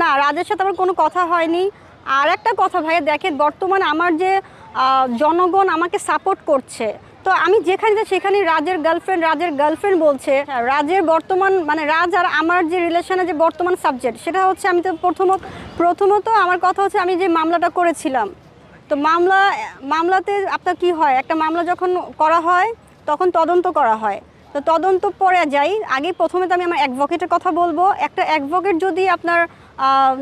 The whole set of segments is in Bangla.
না, রাজের সাথে আমার কোনো কথা হয়নি। আর একটা কথা ভাইয়া দেখেন বর্তমানে আমার যে জনগণ আমাকে সাপোর্ট করছে, তো আমি যেখানে যাই সেখানে রাজের গার্লফ্রেন্ড রাজের গার্লফ্রেন্ড বলছে, রাজের বর্তমান মানে রাজ আর আমার যে রিলেশনের যে বর্তমান সাবজেক্ট সেটা হচ্ছে আমি তো প্রথমত প্রথমত আমার কথা হচ্ছে আমি যে মামলাটা করেছিলাম, তো মামলা, মামলাতে আপনার কি হয়? একটা মামলা যখন করা হয়, তখন তদন্ত করা হয়। তো তদন্ত পরে যাই। আগে প্রথমে তো আমি আমার অ্যাডভোকেটের কথা বলব। একটা অ্যাডভোকেট যদি আপনার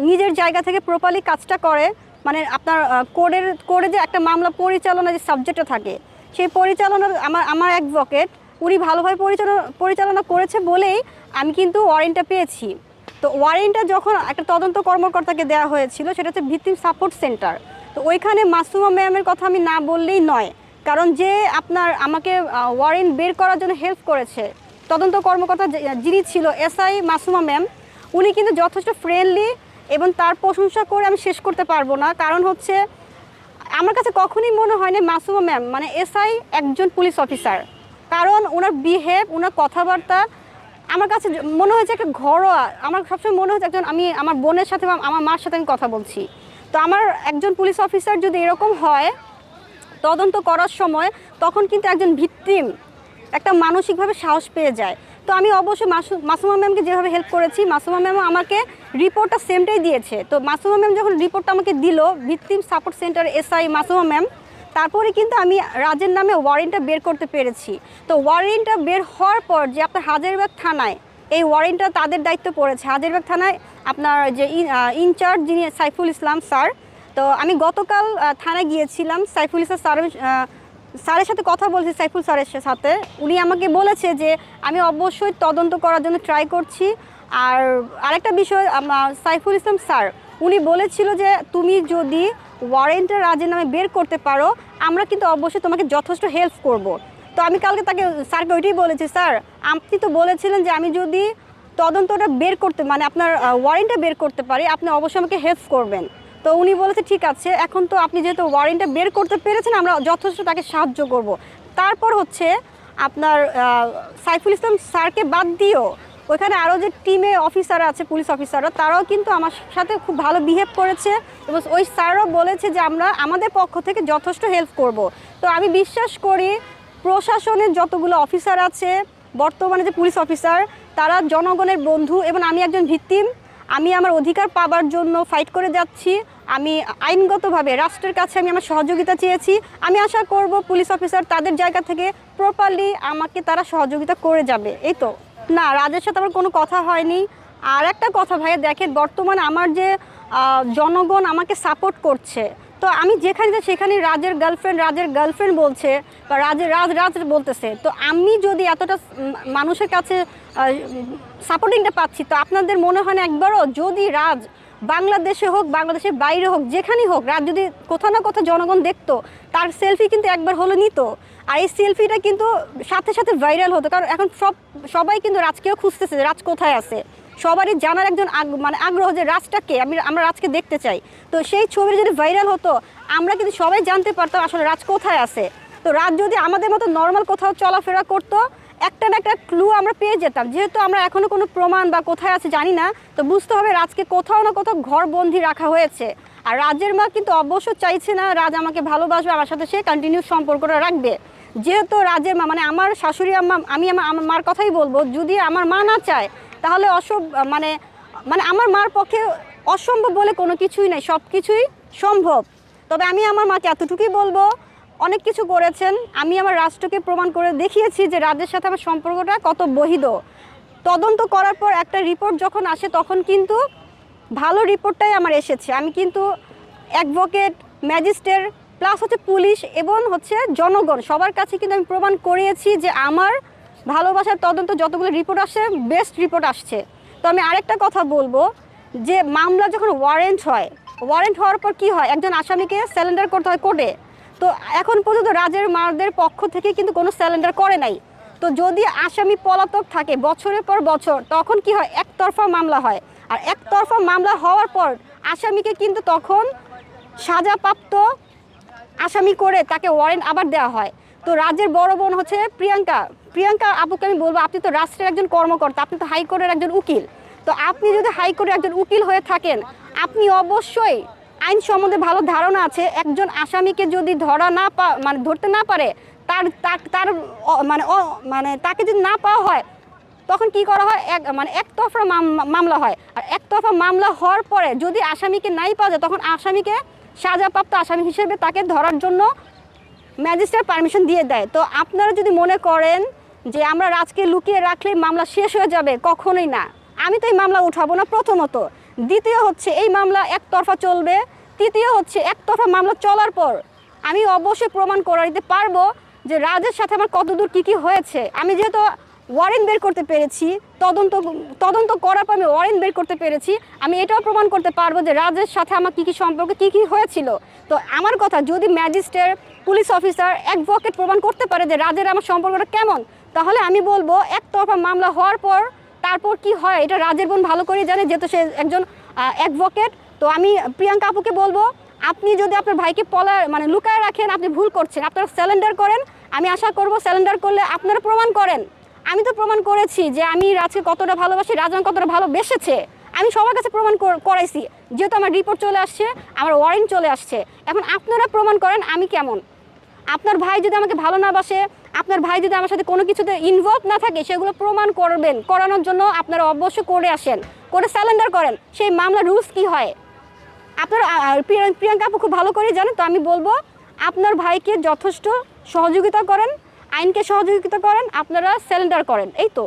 নিজের জায়গা থেকে প্রপারলি কাজটা করে মানে আপনার কোর্টের কোর্টে যে একটা মামলা পরিচালনা যে সাবজেক্টটা থাকে, সেই পরিচালনা, আমার আমার অ্যাডভোকেট উনি ভালোভাবে পরিচালনা পরিচালনা করেছে বলেই আমি কিন্তু ওয়ারেন্টটা পেয়েছি। তো ওয়ারেন্টটা যখন একটা তদন্ত কর্মকর্তাকে দেওয়া হয়েছিল, সেটা হচ্ছে ভিত্তিম সাপোর্ট সেন্টার তো ওইখানে মাসুমা ম্যামের কথা আমি না বললেই নয়। কারণ যে আপনার আমাকে ওয়ারেন্ট বের করার জন্য হেল্প করেছে, তদন্ত কর্মকর্তা যিনি ছিল এসআই মাসুমা ম্যাম উনি কিন্তু যথেষ্ট ফ্রেন্ডলি এবং তার প্রশংসা করে আমি শেষ করতে পারব না। কারণ হচ্ছে, আমার কাছে কখনই মনে হয়নি মাসুমা ম্যাম মানে এসআই একজন পুলিশ অফিসার কারণ ওনার বিহেভ ওনার কথাবার্তা আমার কাছে মনে হয়েছে একটা ঘরোয়া, আমার সবসময় মনে হচ্ছে একজন, আমি আমার বোনের সাথে আমার মার সাথে আমি কথা বলছি। তো আমার একজন পুলিশ অফিসার যদি এরকম হয় তদন্ত করার সময় তখন কিন্তু একজন ভিত্তিম, একটা মানসিকভাবে সাহস পেয়ে যায়। তো আমি অবশ্যই মাসু- মাসুমা ম্যামকে যেভাবে হেল্প করেছি, মাসুমা ম্যামও আমাকে রিপোর্টটা সেমটাই দিয়েছে। তো মাসুমা ম্যাম যখন রিপোর্টটা আমাকে দিল victim support centre SI Masuma ma'am, তারপরে কিন্তু আমি রাজের নামে ওয়ারেন্টটা বের করতে পেরেছি। তো ওয়ারেন্টটা বের হওয়ার পর যে আপনার হাজারবাগ থানায়, এই ওয়ারেন্টটা তাদের দায়িত্ব পড়েছে। হাজারবাগ থানায় আপনার যে ইনচার্জ যিনি সাইফুল ইসলাম স্যার তো আমি গতকাল থানায় গিয়েছিলাম সাইফুল ইসলাম স্যার স্যারের সাথে কথা বলছি সাইফুল স্যারের সাথে। উনি আমাকে বলেছে যে আমি অবশ্যই তদন্ত করার জন্য ট্রাই করছি। আর আরেকটা বিষয় সাইফুল ইসলাম স্যার, উনি বলেছিল যে তুমি যদি ওয়ারেন্টটা রাজের নামে বের করতে পারো, আমরা কিন্তু অবশ্যই তোমাকে যথেষ্ট হেল্প করব। তো আমি কালকে তাকে, স্যারকে ওইটাই বলেছি, স্যার, আপনি তো বলেছিলেন যে আমি যদি তদন্তটা বের করতে মানে আপনার ওয়ারেন্টটা বের করতে পারি, আপনি অবশ্যই আমাকে হেল্প করবেন। তো উনি বলেছে, ঠিক আছে, এখন তো আপনি যেহেতু ওয়ারেন্টটা বের করতে পেরেছেন, আমরা যথেষ্ট তাকে সাহায্য করব। তারপর হচ্ছে আপনার সাইফুল ইসলাম স্যারকে বাদ দিয়েও ওইখানে আরও যে টিমে অফিসার আছে, পুলিশ অফিসাররা, তারাও কিন্তু আমার সাথে খুব ভালো বিহেভ করেছে এবং ওই স্যারও বলেছে যে, আমরা আমাদের পক্ষ থেকে যথেষ্ট হেল্প করব। তো আমি বিশ্বাস করি প্রশাসনের যতগুলো অফিসার আছে, বর্তমানে যে পুলিশ অফিসার, তারা জনগণের বন্ধু এবং আমি একজন ভিত্তিম। আমি আমার অধিকার পাবার জন্য ফাইট করে যাচ্ছি। আমি আইনগতভাবে, রাষ্ট্রের কাছে আমি আমার সহযোগিতা চেয়েছি। আমি আশা করব পুলিশ অফিসার তাদের জায়গা থেকে প্রপারলি আমাকে তারা সহযোগিতা করে যাবে। এই তো। না, রাজের সাথে আমার কোনো কথা হয়নি। আর একটা কথা ভাইয়া, দেখেন বর্তমান আমার যে জনগণ আমাকে সাপোর্ট করছে তো আমি যেখানে যাই সেখানে রাজের গার্লফ্রেন্ড রাজের গার্লফ্রেন্ড বলছে, বা রাজের রাজ রাজ বলতেছে, তো আমি যদি এতটা মানুষের কাছে সাপোর্টিংটা পাচ্ছি, তো আপনাদের মনে হয় না একবারও যদি রাজ বাংলাদেশে হোক, বাংলাদেশের বাইরে হোক, যেখানেই হোক, রাজ যদি কোথাও না কোথাও জনগণ দেখতো, তার সেলফি কিন্তু একবার হলো নিত। আর এই সেলফিটা কিন্তু সাথে সাথে ভাইরাল হতো, কারণ এখন সব, সবাই কিন্তু রাজকেও খুঁজতেছে রাজ কোথায় আছে। সবারই জানার একজন মানে আগ্রহ যে রাজটাকে আমি আমরা রাজকে দেখতে চাই। তো সেই ছবিটা যদি ভাইরাল হতো, আমরা কিন্তু সবাই জানতে পারতাম আসলে রাজ কোথায় আছে। তো রাজ যদি আমাদের মতো নর্মাল কোথাও চলাফেরা করতো, একটা না একটা ক্লু আমরা পেয়ে যেতাম। যেহেতু আমরা এখনও কোনো প্রমাণ বা কোথায় আছে জানি না, তো বুঝতে হবে রাজকে কোথাও না কোথাও ঘরবন্দি রাখা হয়েছে। আর রাজের মা কিন্তু অবশ্য চাইছে না রাজ আমাকে ভালোবাসবে, আমার সাথে সে কন্টিনিউ সম্পর্কটা রাখবে। যেহেতু রাজের মা মানে আমার শাশুড়ি আম্মা আমি আমার মার কথাই বলব, যদি আমার মা না চায় তাহলে অসব মানে মানে আমার মার পক্ষে অসম্ভব বলে কোনো কিছুই নেই, সব কিছুই সম্ভব। তবে আমি আমার মাকে এতটুকুই বলব, অনেক কিছু করেছেন, আমি আমার রাষ্ট্রকে প্রমাণ করে দেখিয়েছি যে রাজ্যের সাথে আমার সম্পর্কটা কত বহিদ তদন্ত করার পর একটা রিপোর্ট যখন আসে, তখন কিন্তু ভালো রিপোর্টটাই আমার এসেছে। আমি কিন্তু অ্যাডভোকেট, ম্যাজিস্ট্রেট, প্লাস হচ্ছে পুলিশ এবং হচ্ছে জনগণ, সবার কাছে কিন্তু আমি প্রমাণ করিয়েছি যে আমার ভালোবাসার তদন্ত যতগুলো রিপোর্ট আসছে বেস্ট রিপোর্ট আসছে। তো আমি আরেকটা কথা বলব, যে মামলা যখন ওয়ারেন্ট হয় ওয়ারেন্ট হওয়ার পর কি হয়? একজন আসামিকে স্যালেন্ডার করতে হয় কোর্টে তো এখন পর্যন্ত রাজের মারদের পক্ষ থেকে কিন্তু কোনো স্যালেন্ডার করে নাই। তো যদি আসামি পলাতক থাকে বছরের পর বছর, তখন কি হয়? একতরফা মামলা হয়। আর একতরফা মামলা হওয়ার পর আসামিকে কিন্তু তখন সাজাপ্রাপ্ত আসামি করে তাকে ওয়ারেন্ট আবার দেওয়া হয়। তো রাজের বড় বোন হচ্ছে প্রিয়াঙ্কা। প্রিয়াঙ্কা আপুকে আমি বলব, আপনি তো রাষ্ট্রের একজন কর্মকর্তা, আপনি তো হাইকোর্টের একজন উকিল। তো আপনি যদি হাইকোর্টে একজন উকিল হয়ে থাকেন, আপনি অবশ্যই আইন সম্বন্ধে ভালো ধারণা আছে। একজন আসামিকে যদি ধরা না পা মানে ধরতে না পারে, তার তার মানে মানে তাকে যদি না পাওয়া হয়, তখন কি করা হয়? এক মানে একতরফা মাম- মামলা হয়। আর একতরফা মামলা হওয়ার পরে যদি আসামিকে নাই পাওয়া যায়, তখন আসামিকে সাজাপ্রাপ্ত আসামি হিসেবে তাকে ধরার জন্য ম্যাজিস্ট্রেট পারমিশন দিয়ে দেয়। তো আপনারা যদি মনে করেন যে আমরা রাজকে লুকিয়ে রাখলে মামলা শেষ হয়ে যাবে, কখনোই না। আমি তো এই মামলা উঠাবো না প্রথমত। দ্বিতীয় হচ্ছে, এই মামলা একতরফা চলবে। তৃতীয় হচ্ছে, একতরফা মামলা চলার পর আমি অবশ্যই প্রমাণ করে দিতে পারব যে রাজের সাথে আমার কতদূর কী কী হয়েছে। আমি যেহেতু ওয়ারেন্ট বের করতে পেরেছি, তদন্ত তদন্ত করার পর আমি ওয়ারেন্ট বের করতে পেরেছি। আমি এটাও প্রমাণ করতে পারব যে রাজের সাথে আমার কী কী সম্পর্কে, কী কী হয়েছিল। তো আমার কথা, যদি ম্যাজিস্ট্রেট, পুলিশ অফিসার, অ্যাডভোকেট প্রমাণ করতে পারে যে রাজের আমার সম্পর্কটা কেমন, তাহলে আমি বলব একতরফা মামলা হওয়ার পর তারপর কি হয়, এটা রাজের বোন ভালো করে জানে যেহেতু সে একজন অ্যাডভোকেট। তো আমি প্রিয়াঙ্কা আপুকে বলব, আপনি যদি আপনার ভাইকে পলা মানে লুকায় রাখেন, আপনি ভুল করছেন, আপনারা স্যালেন্ডার করেন, আমি আশা করব স্যালেন্ডার করলে আপনারা প্রমাণ করেন। আমি তো প্রমাণ করেছি যে আমি রাজকে কতটা ভালোবাসি রাজ আমাকে কতটা ভালোবেসেছে। আমি সবার কাছে প্রমাণ করাইছি। যেহেতু আমার রিপোর্ট চলে আসছে, আমার ওয়ারেন্ট চলে আসছে। এখন আপনারা প্রমাণ করেন আমি কেমন? আপনার ভাই যদি আমাকে ভালো না বাসে, আপনার ভাই যদি আমার সাথে কোনো কিছুতে ইনভলভ না থাকে, সেগুলো প্রমাণ করবেন। করানোর জন্য আপনারা অবশ্যই করে আসেন। করে স্যালেন্ডার করেন। সেই মামলা রুলস কি হয়? আপনার প্রিয়াঙ্কা খুব ভালো করে জানেন, তো আমি বলব, আপনার ভাইকে যথেষ্ট সহযোগিতা করেন। আইনকে সহযোগিতা করেন আপনারা সেলেন্ডার করেন এই তো।